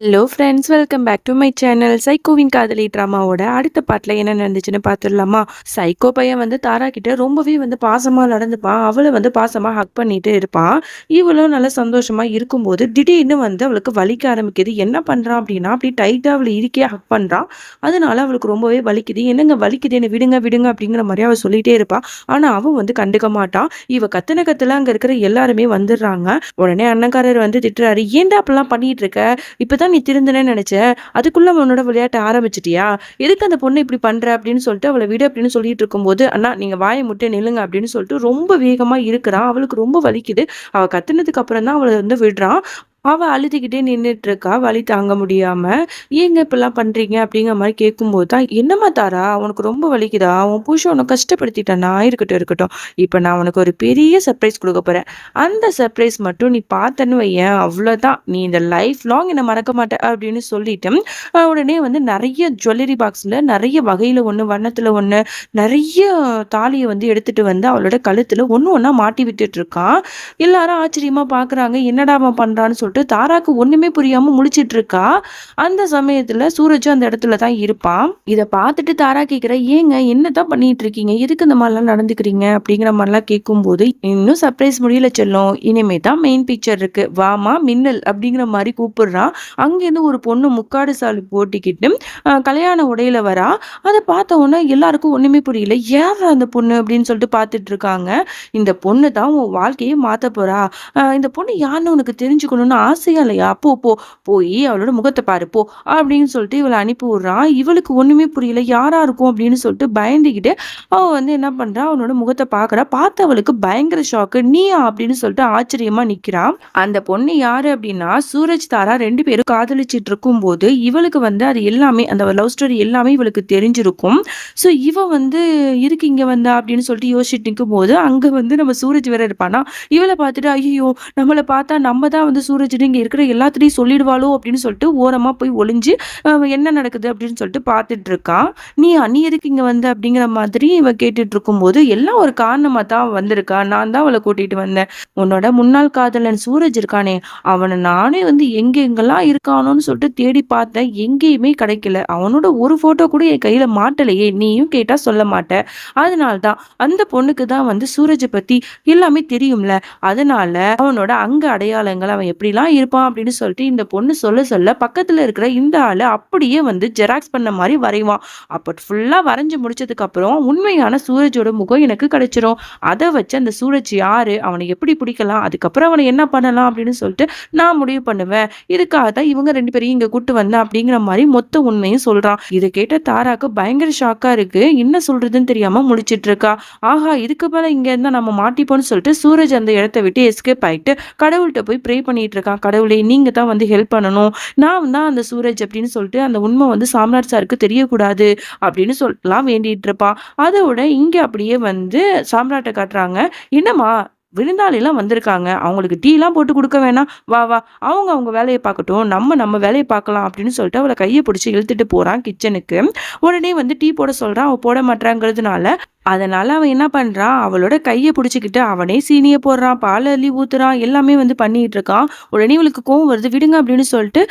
Hello friends welcome back to my channel சைக்கோவின் காதலி ட்ராமாவோட அடுத்த பாட்டில் என்ன நடந்துச்சுன்னு பார்த்துடலாமா சைக்கோ பையன் வந்து தாரா கிட்ட ரொம்பவே வந்து பாசமாக நடந்துப்பான் அவளை வந்து பாசமாக ஹக் பண்ணிட்டு இருப்பான் இவளும் நல்லா சந்தோஷமாக இருக்கும்போது திடீர்னு வந்து அவளுக்கு வலிக்க ஆரம்பிக்குது. என்ன பண்ணுறான் அப்படின்னா அப்படி டைட்டாக அவளை இருக்கே ஹக் பண்ணுறான் அதனால அவளுக்கு ரொம்பவே வலிக்குது. என்னங்க வலிக்குது என்ன விடுங்க விடுங்க அப்படிங்கிற மாதிரி அவள் சொல்லிகிட்டே இருப்பாள் ஆனால் அவன் வந்து கண்டுக்க மாட்டான் இவ கத்தனை கத்தில் அங்கே இருக்கிற எல்லாருமே வந்துடுறாங்க. உடனே அண்ணக்காரர் வந்து திட்டுறாரு. ஏன்டா அப்படிலாம் பண்ணிட்டு இருக்க? இப்போ நீ திருந்தனேன்னு நினைச்சேன். அதுக்குள்ள உன்னோட விளையாட்ட ஆரம்பிச்சிட்டியா? எதுக்கு அந்த பொண்ணு இப்படி பண்ற அப்படின்னு சொல்லிட்டு அவளை விடு அப்படின்னு சொல்லிட்டு இருக்கும்போது அண்ணா நீங்க வாயை முட்டை நில்லுங்க அப்படின்னு சொல்லிட்டு ரொம்ப வேகமா இருக்கிறான் அவளுக்கு ரொம்ப வலிக்குது. அவ கத்துனதுக்கு அப்புறம் தான் அவளை வந்து விடுறான். அவ அழுதுகிட்டே நின்றுட்டு இருக்கா வழி தாங்க முடியாம. ஏங்க இப்படிலாம் பண்றீங்க? அப்படிங்கிற மாதிரி கேட்கும்போது தான் என்னம்மா தாரா உனக்கு ரொம்ப வலிக்குதா? உன் புருஷன் உனக்கு கஷ்டப்படுத்திட்டானா? இருக்கட்டும் இருக்கட்டும். இப்ப நான் உனக்கு ஒரு பெரிய சர்ப்ரைஸ் கொடுக்க போறேன். அந்த சர்ப்ரைஸ் மட்டும் நீ பார்த்தன்னு வையேன். அவ்வளவுதான். நீ இந்த லைஃப் லாங் என்ன மறக்க மாட்ட அப்படின்னு சொல்லிட்டு உடனே வந்து நிறைய ஜுவல்லரி பாக்ஸ்ல நிறைய வகையில ஒண்ணு வண்ணத்துல ஒண்ணு நிறைய தாலியை வந்து எடுத்துட்டு வந்து அவளோட கழுத்துல ஒன்று ஒன்றா மாட்டி விட்டுட்டு இருக்கான் எல்லாரும் ஆச்சரியமா பாக்குறாங்க. என்னடா அவன் பண்றான்னு சொல்லிட்டு தாராக்கு ஒண்ணுமே புரியாம முழிச்சிட்டு இருக்கா அந்த சமயத்துல சூரஜும் அந்த இடத்துல தான் இருப்பான். இத பார்த்துட்டு தாரா கேக்குற ஏங்க என்னதான் பண்ணிட்டு இருக்கீங்க எதுக்கு இந்த மாதிரிலாம் நடந்துக்கிறீங்க? அப்படிங்கிற மாதிரிலாம் கேட்கும்போது இன்னும் சர்ப்ரைஸ் முடியல செல்லும். இனிமே தான் மெயின் பிக்சர் இருக்கு. வாமா மின்னல் அப்படிங்கிற மாதிரி கூப்பிடுறான் அங்கேருந்து ஒரு பொண்ணு முக்காடு சாலி போட்டிக்கிட்டு கல்யாண உடையில வரா. அதை பார்த்த உடனே எல்லாருக்கும் ஒண்ணுமே புரியல. ஏற அந்த பொண்ணு? அப்படின்னு சொல்லிட்டு பார்த்துட்டு இருக்காங்க இந்த பொண்ணு தான் உன் வாழ்க்கையை மாத்த போறா. இந்த பொண்ணு யாருன்னு உனக்கு தெரிஞ்சுக்கணும்னு ஆசையா இல்லையா போ போ போய் அவளோட முகத்தை பாரு போ அப்படின்னு சொல்லிட்டு இவளை அனுப்பி விடுறான் இவளுக்கு ஒண்ணுமே புரியல யாரா இருக்கும்? அப்படின்னு சொல்லிட்டு பயந்துக்கிட்டு அவ வந்து என்ன பண்றா? அவனோட முகத்தை பாக்குறா. பார்த்து அவளுக்கு பயங்கர ஷாக்கு நீயா அப்படின்னு சொல்லிட்டு ஆச்சரியமா நிக்கிறான் அந்த பொண்ணு யாரு அப்படின்னா சூரஜ் தாரா ரெண்டு பேரும் காதலிச்சிட்டு இருக்கும்போது இவளுக்கு வந்து அது எல்லாமே அந்த லவ் ஸ்டோரி எல்லாமே இவளுக்கு தெரிஞ்சிருக்கும். ஸோ இவ வந்து இருக்கு இங்க வந்தா? அப்படின்னு சொல்லிட்டு யோசிச்சுட்டு நிற்கும் போது அங்க வந்து நம்ம சூரஜ் வேற இருப்பானா? இவளை பார்த்துட்டு ஐயோ நம்மளை பார்த்தா நம்ம தான் வந்து சூரஜ் இங்க இருக்கிற எல்லாத்துட்டையும் சொல்லிடுவாளோ அப்படின்னு சொல்லிட்டு ஓரமாக போய் ஒளிஞ்சு என்ன நடக்குது? அப்படின்னு சொல்லிட்டு பார்த்துட்டு இருக்கான் நீ நீ எதுக்கு இங்கே வந்த? அப்படிங்கிற மாதிரி இவ கேட்டுட்டு இருக்கும்போது எல்லாம் ஒரு காரணமாக தான் வந்திருக்கா. நான் தான் அவளை கூட்டிகிட்டு வந்தேன். உன்னோட முன்னாள் காதலன் சூரஜ் இருக்கானே அவனை நானே வந்து எங்கே எங்கெல்லாம் இருக்கானோன்னு சொல்லிட்டு தேடி பார்த்தேன். எங்கேயுமே கிடைக்கல. அவனோட ஒரு ஃபோட்டோ கூட என் கையில் மாட்டலையே. நீயும் கேட்டால் சொல்ல மாட்ட. அதனால தான் அந்த பொண்ணுக்கு தான் வந்து சூரஜை பற்றி எல்லாமே தெரியும்ல. அதனால அவனோட அங்க அடையாளங்கள் அவன் எப்படிலாம் இருப்பான் அப்படின்னு சொல்லிட்டு இந்த பொண்ணு சொல்ல சொல்ல பக்கத்துல இருக்கிற இந்த ஆளு அப்படியே வந்து ஜெராக்ஸ் பண்ண மாதிரி வரைவான் அப்ப ஃபுல்லா வரைஞ்சு முடிச்சதுக்கு அப்புறம் உண்மையான சூரஜோட முகம் எனக்கு கிடைச்சிரும். அதை வச்சு அந்த சூரஜ் யாரு? அவனை எப்படி பிடிக்கலாம்? அதுக்கப்புறம் அவனை என்ன பண்ணலாம் அப்படின்னு சொல்லிட்டு நான் முடிவு பண்ணுவேன். இதுக்காக தான் இவங்க ரெண்டு பேரையும் இங்க கூட்டு வந்தேன் அப்படிங்கிற மாதிரி மொத்த உண்மையும் சொல்றான். இதை கேட்ட தாராக்கு பயங்கர ஷாக்கா இருக்கு. என்ன சொல்றதுன்னு தெரியாம முழிச்சிட்டு இருக்கா. ஆஹா இதுக்கு மேல இங்க இருந்தா நம்ம மாட்டிப்போம்னு சொல்லிட்டு சூரஜ் அந்த இடத்த விட்டு எஸ்கேப் ஆயிட்டு கடவுள்கிட்ட போய் ப்ரே பண்ணிட்டு இருக்கான் கடவுளே நீங்கள் தான் வந்து ஹெல்ப் பண்ணணும். நான் தான் அந்த சூரஜ் அப்படின்னு சொல்லிட்டு அந்த உண்மை வந்து சாம்ராட் சாருக்கு தெரியக்கூடாது அப்படின்னு சொல்லலாம் வேண்டிட்டு இருப்பான் அதோட இங்கே அப்படியே வந்து சாம்ராட்டை காட்டுறாங்க. என்னம்மா விருந்தாளிலாம் வந்திருக்காங்க. அவங்களுக்கு டீலாம் போட்டு கொடுக்க வேணாம். வா வா. அவங்க அவங்க வேலையை பார்க்கட்டும். நம்ம நம்ம வேலையை பார்க்கலாம் அப்படின்னு சொல்லிட்டு அவளை கையை பிடிச்சி இழுத்துட்டு போகிறான் கிச்சனுக்கு உடனே வந்து டீ போட சொல்கிறான் அவள் போட மாட்டாங்கிறதுனால அதனால் அவன் என்ன பண்ணுறான் அவளோட கையை பிடிச்சிக்கிட்டு அவனே சீனியை போடுறான் பால் அள்ளி ஊத்துறான் எல்லாமே வந்து பண்ணிகிட்டு இருக்கான். உடனே இவளுக்கு கோவம் வருது விடுங்க அப்படின்னு சொல்லிட்டு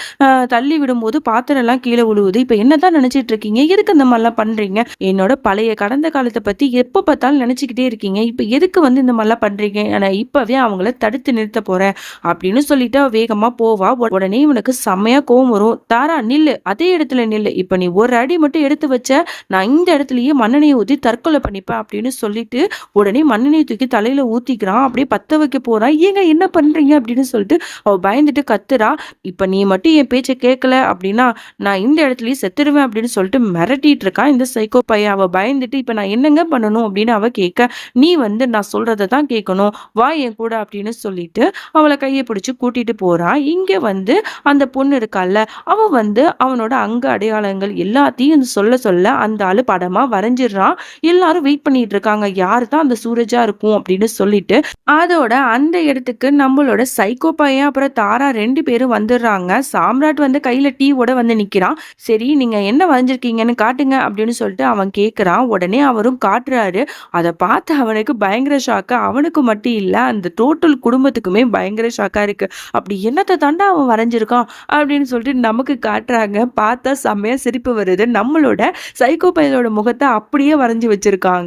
தள்ளி விடும்போது பாத்திரம்லாம் கீழே விழுவுது. இப்போ என்னதான் நினச்சிட்டு இருக்கீங்க? எதுக்கு இந்த மாதிரிலாம் பண்ணுறீங்க என்னோட பழைய கடந்த காலத்தை பற்றி எப்போ பார்த்தாலும் நினச்சிக்கிட்டே இருக்கீங்க. இப்போ எதுக்கு வந்து இந்த மாதிரிலாம் பண்ணுறீங்க நான் இப்போவே அவங்கள தடுத்து நிறுத்த போகிறேன் அப்படின்னு சொல்லிட்டு அவள் வேகமாக போவா. உடனே இவனுக்கு செம்மையாக கோவம் வரும். தாரா நில்லு. அதே இடத்துல நில்லு. இப்போ நீ ஒரு அடி மட்டும் எடுத்து வச்ச நான் இந்த இடத்துலயே மண்ணெண்ணெயை ஊற்றி தற்கொலை பண்ணி பண்ணிப்பேன் அப்படின்னு சொல்லிட்டு உடனே மண்ணெண்ணெய் தூக்கி தலையில ஊத்திக்கிறான். அப்படியே பத்த வைக்க போறான். ஏங்க என்ன பண்றீங்க? அப்படின்னு சொல்லிட்டு அவ பயந்துட்டு கத்துறா. இப்ப நீ மட்டும் என் பேச்சை கேட்கல அப்படின்னா நான் இந்த இடத்துலயே செத்துருவேன் அப்படின்னு சொல்லிட்டு மிரட்டிட்டு இருக்கான் இந்த சைக்கோ பையன். அவ பயந்துட்டு இப்ப நான் என்னங்க பண்ணணும் அப்படின்னு அவ கேட்க நீ வந்து நான் சொல்றதை தான் கேட்கணும். வா என் கூட அப்படின்னு சொல்லிட்டு அவளை கையை பிடிச்சு கூட்டிட்டு போறான் இங்க வந்து அந்த பொண்ணு இருக்கால்ல அவ வந்து அவனோட அங்க அடையாளங்கள் எல்லாத்தையும் சொல்ல சொல்ல அந்த ஆளு படமா வரைஞ்சிடுறான். எல்லாரும் வெயிட் பண்ணிட்டு இருக்காங்க. யாரு தான் அந்த சூரஜா இருக்கும் அப்படின்னு சொல்லிட்டு அதோட அந்த இடத்துக்கு நம்மளோட சைக்கோ பையன் அப்புறம் தாரா ரெண்டு பேரும் வந்துடுறாங்க. சாம்ராட் வந்து கையில டீவோட வந்து நிக்கிறான். சரி நீங்க என்ன வரைஞ்சிருக்கீங்கன்னு காட்டுங்க அப்படின்னு சொல்லிட்டு அவன் கேக்குறான். உடனே அவரும் காட்டுறாரு. அதை பார்த்து அவனுக்கு பயங்கர ஷாக்கு அவனுக்கு மட்டும் இல்ல அந்த டோட்டல் குடும்பத்துக்குமே பயங்கர ஷாக்கா இருக்கு. அப்படி என்னத்தை தாண்டா அவன் வரைஞ்சிருக்கான் அப்படின்னு சொல்லிட்டு நமக்கு காட்டுறாங்க. பார்த்தா செம்மையா சிரிப்பு வருது. நம்மளோட சைக்கோ பையனோட முகத்தை அப்படியே வரைஞ்சி வச்சிருக்காங்க.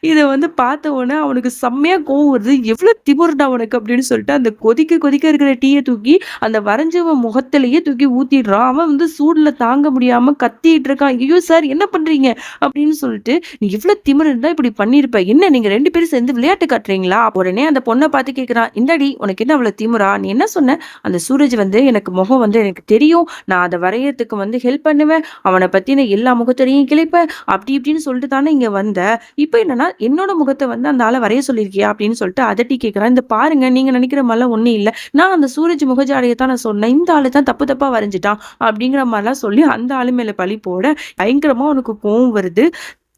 இதை வந்து பார்த்த உடனே அவனுக்கு செம்மையா கோவம் வருது. எவ்வளவு திமிருடா அவனுக்கு அப்படின்னு சொல்லிட்டு அந்த கொதிக்க கொதிக்க இருக்கிற டீயை தூக்கி அந்த வரைஞ்சவன் முகத்திலேயே தூக்கி ஊற்றிடுறான் அவன் வந்து சூடில் தாங்க முடியாமல் கத்திட்டு இருக்கான். ஐயோ சார் என்ன பண்றீங்க? அப்படின்னு சொல்லிட்டு நீ இவ்வளவு திமிரு இப்படி பண்ணியிருப்ப என்ன நீங்கள் ரெண்டு பேரும் சேர்ந்து விளையாட்டு காட்டுறீங்களா? உடனே அந்த பொண்ணை பார்த்து கேட்குறான் இந்தாடி உனக்கு என்ன அவ்வளோ திமிரா? நீ என்ன சொன்ன? அந்த சூரஜ் வந்து எனக்கு முகம் வந்து எனக்கு தெரியும். நான் அதை வரையறதுக்கு வந்து ஹெல்ப் பண்ணுவேன். அவனை பற்றின எல்லா முகத்திலையும் கிளைப்பேன் அப்படி இப்படின்னு சொல்லிட்டு தானே இங்கே வந்த. இப்போ என்னன்னா என்னோட முகத்தை வந்து அந்த ஆளை வரைய சொல்லியிருக்கியா அப்படின்னு சொல்லிட்டு அதட்டி கேட்குறான் இந்த பாருங்க நீங்க நினைக்கிற மாதிரிலாம் ஒன்றும் இல்லை. நான் அந்த சூரஜ் முகஜாடையை தான் நான் சொன்னேன். இந்த ஆளு தான் தப்பு தப்பா வரைஞ்சிட்டான் அப்படிங்கிற மாதிரிலாம் சொல்லி அந்த ஆளு மேல பழி போட பயங்கரமா உனக்கு கோவம் வருது.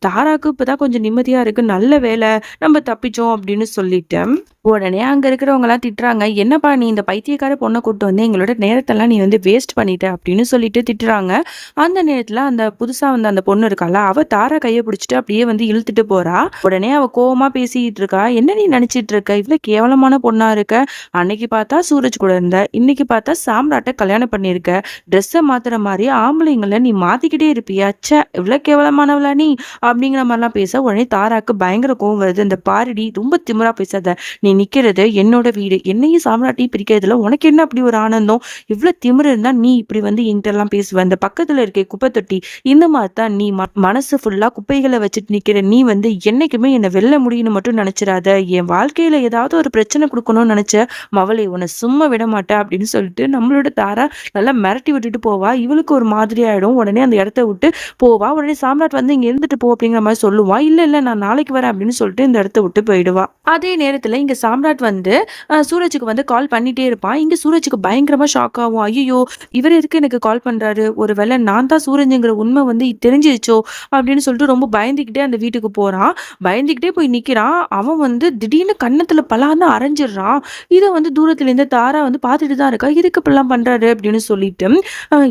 தாராக்கு இப்போதான் கொஞ்சம் நிம்மதியா இருக்கு. நல்ல வேலை நம்ம தப்பிச்சோம் அப்படின்னு சொல்லிட்டேன். உடனே அங்கே இருக்கிறவங்கலாம் திட்டுறாங்க. என்னப்பா நீ இந்த பைத்தியக்கார பொண்ணை கூட்டு வந்து? எங்களோட நேரத்தெல்லாம் நீ வந்து வேஸ்ட் பண்ணிட்ட அப்படின்னு சொல்லிட்டு திட்டுறாங்க. அந்த நேரத்தில் அந்த புதுசாக வந்த அந்த பொண்ணு இருக்கால அவள் தாரா கையை பிடிச்சிட்டு அப்படியே வந்து இழுத்துட்டு போறா. உடனே அவள் கோவமாக பேசிக்கிட்டு இருக்கா. என்ன நீ நினச்சிட்டு இருக்க? இவ்வளோ கேவலமான பொண்ணாக இருக்க. அன்னைக்கு பார்த்தா சூரஜ் கூட இருந்த இன்னைக்கு பார்த்தா சாம்ராட்டை கல்யாணம் பண்ணியிருக்க. ட்ரெஸ்ஸை மாத்துற மாதிரி ஆம்பளைங்களை நீ மாத்திக்கிட்டே இருப்பியா? ச்சே இவ்வளோ கேவலமானவளா நீ? அப்படிங்கிற மாதிரிலாம் பேச உடனே தாராக்கு பயங்கர கோவம் வருது. இந்த பாரடி ரொம்ப திமிரா பேசாத. நீ நிக்கிறது என்னோட வீடு என்னையும் சாம்ராட்டியும் பிரிக்கிறதுல உனக்கு என்ன அப்படி ஒரு ஆனந்தம்? இவ்வளோ திமிரு இருந்தா நீ இப்படி வந்து என்கிட்டலாம் பேசுவ. இந்த பக்கத்துல இருக்க குப்பை தொட்டி இந்த மாதிரி தான் நீ மனசு ஃபுல்லா குப்பைகளை வச்சுட்டு நிக்கிற. நீ வந்து என்னைக்குமே என்னை வெல்ல முடியும்னு மட்டும் நினைச்சிடாத. என் வாழ்க்கையில ஏதாவது ஒரு பிரச்சனை கொடுக்கணும்னு நினைச்ச மவளை உன்னை சும்மா விட மாட்டேன் அப்படின்னு சொல்லிட்டு நம்மளோட தாரா நல்லா மிரட்டி விட்டுட்டு போவா. இவளுக்கு ஒரு மாதிரி ஆயிடும். உடனே அந்த இடத்த விட்டு போவா. உடனே சாம்ராட் வந்து இங்க இருந்துட்டு போ அப்படிங்கிற மாதிரி சொல்லுவா. இல்ல இல்ல நான் நாளைக்கு வரேன் அப்படின்னு சொல்லிட்டு இந்த இடத்த விட்டு போயிடுவா. அதே நேரத்துல இங்க சாம்ராட் வந்து சூரஜுக்கு வந்து கால் பண்ணிட்டே இருப்பான். இங்கே சூரஜுக்கு பயங்கரமாக ஷாக் ஆகும். ஐயோ இவர் எதுக்கு எனக்கு கால் பண்ணுறாரு ஒரு வேளை நான் தான் சூரஜுங்கிற உண்மை வந்து தெரிஞ்சிருச்சோ? அப்படின்னு சொல்லிட்டு ரொம்ப பயந்துக்கிட்டே அந்த வீட்டுக்கு போகிறான் பயந்துக்கிட்டே போய் நிற்கிறான் அவன் வந்து திடீர்னு கன்னத்தில் பலான்னு அரைஞ்சிடுறான். இதை வந்து தூரத்துலேருந்து தாரா வந்து பார்த்துட்டு தான் இருக்கா? இதுக்கு இப்படிலாம் பண்ணுறாரு அப்படின்னு சொல்லிட்டு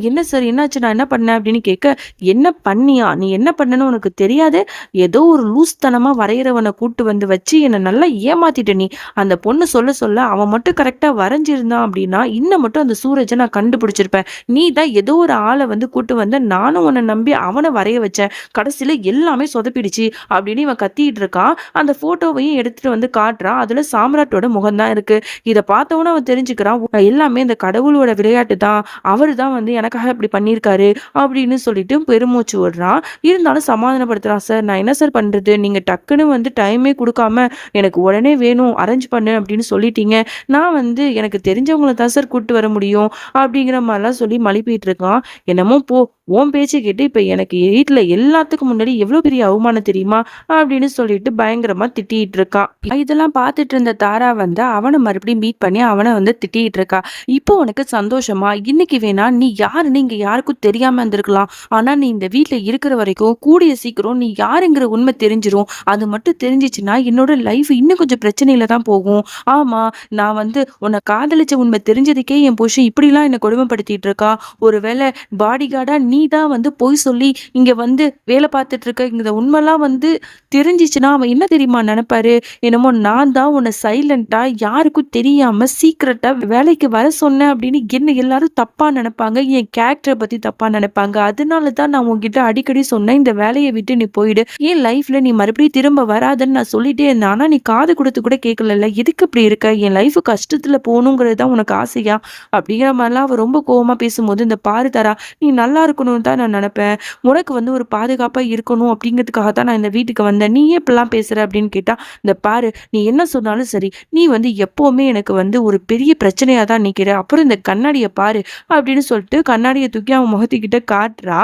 என்ன சார் என்னாச்சு? நான் என்ன பண்ணேன்? அப்படின்னு கேட்க என்ன பண்ணியா? நீ என்ன பண்ணன்னு உனக்கு தெரியாது. ஏதோ ஒரு லூஸ்தனமாக வரைகிறவனை கூட்டு வந்து வச்சு என்னை நல்லா ஏமாத்திட்ட நீ. அந்த பொண்ணு சொல்ல சொல்ல அவன் மட்டும் கரெக்டா வரைஞ்சிருந்தான் அப்படின்னா இன்னும் மட்டும் அந்த சூரஜை நான் கண்டுபிடிச்சிருப்பேன். நீ தான் ஏதோ ஒரு ஆளை வந்து கூட்டு வந்த நானும் உன்னை நம்பி அவனை வரைய வச்சேன். கடைசியில எல்லாமே சொதப்பிடுச்சு அப்படின்னு இவன் கத்திட்டு இருக்கான். அந்த ஃபோட்டோவையும் எடுத்துட்டு வந்து காட்டுறான். அதுல சாம்ராட்டோட முகம் தான் இருக்கு. இதை பார்த்தவன அவன் தெரிஞ்சுக்கிறான். எல்லாமே இந்த கடவுளோட விளையாட்டு தான். அவர் தான் வந்து எனக்காக இப்படி பண்ணியிருக்காரு அப்படின்னு சொல்லிட்டு பெருமூச்சு விடுறான். இருந்தாலும் சமாதானப்படுத்துறான். சார் நான் என்ன சார் பண்றது? நீங்க டக்குன்னு வந்து டைமே கொடுக்காம எனக்கு உடனே வேணும். அரேஞ்ச் பண்ணு அப்படின்னு சொல்லிட்டீங்க. நான் வந்து எனக்கு தெரிஞ்சவங்கள தான் சார் கூப்பிட்டு வர முடியும் அப்படிங்கிற மாதிரிலாம் சொல்லி மழுப்பிட்டு இருக்கான். என்னமோ போ உன் பேச்சு கேட்டு இப்போ எனக்கு வீட்டில் எல்லாத்துக்கும் முன்னாடி எவ்வளவு பெரிய அவமானம் தெரியுமா அப்படின்னு சொல்லிட்டு பயங்கரமா திட்டிகிட்டு இருக்கான் இதெல்லாம் பார்த்துட்டு இருந்த தாரா வந்து அவனை மறுபடியும் மீட் பண்ணி அவனை வந்து திட்டிகிட்டு இருக்கா. இப்போ உனக்கு சந்தோஷமா? இன்னைக்கு வேணா நீ யாருன்னு இங்கே யாருக்கும் தெரியாம இருந்திருக்கலாம். ஆனா நீ இந்த வீட்ல இருக்கிற வரைக்கும் கூடிய சீக்கிரம் நீ யாருங்கிற உண்மை தெரிஞ்சிரும். அது மட்டும் தெரிஞ்சிச்சுன்னா என்னோட லைஃப் இன்னும் கொஞ்சம் பிரச்சனையில தான் போகும். ஆமா நான் வந்து உன்னை காதலிச்ச உண்மை தெரிஞ்சதுக்கே என் புருஷன் இப்படிலாம் என்னை கொடுமைப்படுத்திட்டு இருக்கா. ஒருவேளை பாடி கார்டா நீ தான் வந்து பொய் சொல்லி இங்க வந்து வேலை பார்த்துட்டு இருக்க இந்த உண்மைலாம் வந்து தெரிஞ்சிச்சுன்னா அவன் என்ன தெரியுமா நினைப்பாரு? என்னமோ நான் தான் உன்னை சைலண்டாக யாருக்கும் தெரியாம சீக்கிரட்டா வேலைக்கு வர சொன்னேன் அப்படின்னு என்ன எல்லாரும் தப்பா நினைப்பாங்க? என் கேரக்டரை பத்தி தப்பா நினைப்பாங்க? அதனால தான் நான் உன்கிட்ட அடிக்கடி சொன்னேன் இந்த வேலையை விட்டு நீ போயிடு. என் லைஃப்ல நீ மறுபடியும் திரும்ப வராதுன்னு நான் சொல்லிட்டே இருந்தேன் ஆனா நீ காது கொடுத்து கூட கேட்கல எதுக்கு இப்படி இருக்க? என் லைஃப் கஷ்டத்துல போகணுங்கிறது தான் உனக்கு ஆசையா? அப்படிங்கிற மாதிரிலாம் அவ ரொம்ப கோவமா பேசும்போது இந்த பாரு தரா நீ நல்லா இருக்கணும்னு தான் நான் நினப்பேன். உனக்கு வந்து ஒரு பாதுகாப்பாக இருக்கணும் அப்படிங்கிறதுக்காக தான் நான் இந்த வீட்டுக்கு வந்தேன். நீ எப்படிலாம் இப்படிலாம் அப்படின்னு கேட்டால் இந்த பாரு நீ என்ன சொன்னாலும் சரி நீ வந்து எப்போவுமே எனக்கு வந்து ஒரு பெரிய பிரச்சனையாக தான் நிற்கிற அப்புறம் இந்த கண்ணாடியை பாரு அப்படின்னு சொல்லிட்டு கண்ணாடியை தூக்கி அவன் முகத்துக்கிட்ட காட்டுறா.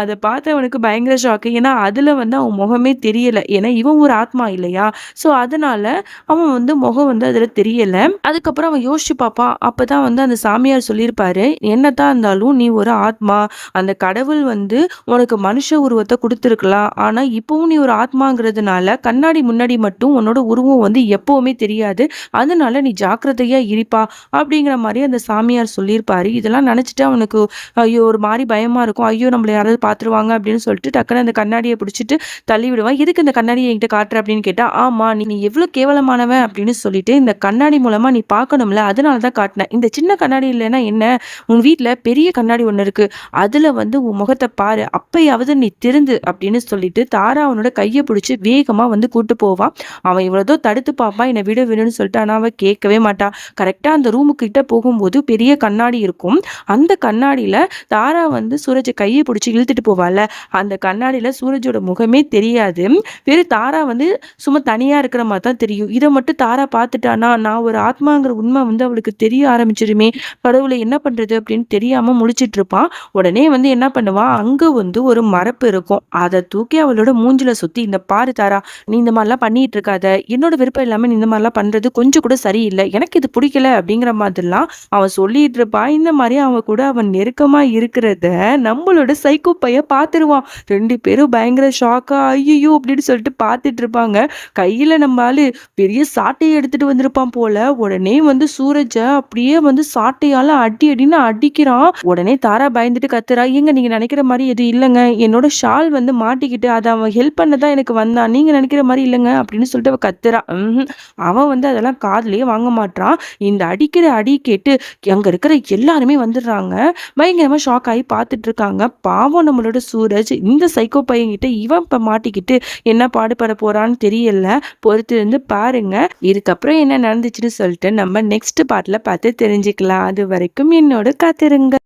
அதை பார்த்து அவனுக்கு பயங்கர ஷாக்கு ஏன்னா அதில் வந்து அவன் முகமே தெரியலை. ஏன்னா இவன் ஒரு ஆத்மா இல்லையா? ஸோ அதனால அவன் வந்து முகம் வந்து அதில் தெரியலை. அதுக்கப்புறம் அவன் யோசிச்சு பார்ப்பான். அப்பதான் வந்து அந்த சாமியார் சொல்லியிருப்பாரு என்னதான் இருந்தாலும் நீ ஒரு ஆத்மா. அந்த கடவுள் வந்து உனக்கு மனுஷ உருவத்தை கொடுத்துருக்கலாம் ஆனால் இப்போவும் நீ ஒரு ஆத்மாங்கிறதுனால, கண்ணாடி முன்னாடி மட்டும் உன்னோட உருவம் வந்து எப்போவுமே தெரியாது. அதனால நீ ஜாக்கிரதையா இருப்பா" அப்படிங்கிற மாதிரி அந்த சாமியார் சொல்லியிருப்பாரு. இதெல்லாம் நெனச்சுட்டு அவனுக்கு ஐயோ! ஒரு மாதிரி பயமா இருக்கும். ஐயோ! நம்மள யாராவது பார்த்துருவாங்க அப்படின்னு சொல்லிட்டு டக்குனு அந்த கண்ணாடியை பிடிச்சிட்டு தள்ளி விடுவான். "எதுக்கு இந்த கண்ணாடியை என்கிட்ட காட்டுற?" அப்படின்னு கேட்டா, "ஆமா, நீ நீ எவ்வளோ கேவலமானவன் அப்படின்னு சொல்லிட்டு இந்த கண்ணாடி மூலமா நீ பார்க்கணும்ல, அதனால தான் காட்டினேன் இந்த சின்ன கண்ணாடி இல்லைன்னா என்ன? உன் வீட்டில் பெரிய கண்ணாடி ஒண்ணு இருக்கு. அதுல வந்து வந்து உன் முகத்தை பாரு. அப்பயாவது நீ திருந்து" அப்படின்னு சொல்லிட்டு தாரா அவனோட கையை பிடிச்சி வேகமா வந்து கூட்டு போவான். அவன் இவ்வளோதோ தடுத்து பார்ப்பான், என்னை விட விடுன்னு" சொல்லிட்டு. ஆனால் அவன் கேட்கவே மாட்டான் கரெக்டாக அந்த ரூமு கிட்ட போகும்போது பெரிய கண்ணாடி இருக்கும். அந்த கண்ணாடியில தாரா வந்து சூரஜை கையை பிடிச்சி இழுத்துட்டு போவாள்ல, அந்த கண்ணாடியில சூரஜோட முகமே தெரியாது. வெறும் தாரா வந்து சும்மா தனியா இருக்கிற மாதிரி தான் தெரியும். இதை மட்டும் தாரா பார்த்துட்டானா நான் ஒரு ஆத்மாங்கிற உண்மை வந்து அவளுக்கு தெரிய ஆரம்பிச்சிருமே கடவுளை என்ன பண்றது? அப்படின்னு தெரியாம முழிச்சிட்டு இருப்பான். உடனே வந்து என்ன பண்ணுவான், அங்க வந்து ஒரு மரப்பு இருக்கும். அதை தூக்கி அவளோட மூஞ்சில சுத்தி, "இந்த பாரு தாரா, நீ இந்த மாதிரிலாம் பண்ணிட்டு இருக்காத. என்னோட விருப்பம் இல்லாம நீ இந்த மாதிரிலாம் பண்றது கொஞ்சம் கூட சரியில்லை எனக்கு இது பிடிக்கல அப்படிங்கிற மாதிரிலாம் அவன் சொல்லிட்டு இருப்பா இந்த மாதிரி அவன் கூட அவன் நெருக்கமா இருக்கிறத நம்மளோட சைக்கோ பைய பார்த்துருவான். ரெண்டு பேரும் பயங்கர ஷாக்கா, ஐயோ அப்படின்னு சொல்லிட்டு பார்த்துட்டு இருப்பாங்க. கையில நம்ம ஆளு பெரிய சாட்டையை எடுத்துட்டு வந்திருப்பான் போல. உடனே வந்து சூரஜ அப்படியே வந்து சாட்டையால அடி அடின்னு அடிக்கிறான். உடனே தாரா பயந்துட்டு கத்துறா, இல்லைங்க நீங்க நினைக்கிற மாதிரி எதுவும் இல்லைங்க என்னோட ஷால் வந்து மாட்டிக்கிட்டு அதை அவன் ஹெல்ப் பண்ண தான் எனக்கு வந்தான். நீங்கள் நினைக்கிற மாதிரி இல்லைங்க அப்படின்னு சொல்லிட்டு அவள் கத்துறா. அவன் வந்து அதெல்லாம் காதலையே வாங்க மாட்றான். இந்த அடிக்கிற அடி கேட்டு அங்கே இருக்கிற எல்லாருமே வந்துடுறாங்க. பயங்கரமாக ஷாக் ஆகி பார்த்துட்டு இருக்காங்க. பாவம் நம்மளோட சூரஜ் இந்த சைக்கோ பையன்கிட்ட இவன் இப்போ மாட்டிக்கிட்டு என்ன பாடுபட போறான்னு தெரியல. பொறுத்திருந்து பாருங்க. இதுக்கப்புறம் என்ன நடந்துச்சுன்னு சொல்லிட்டு நம்ம நெக்ஸ்ட் பார்ட்டில் பார்த்து தெரிஞ்சுக்கலாம். அது வரைக்கும் என்னோட காத்திருங்க.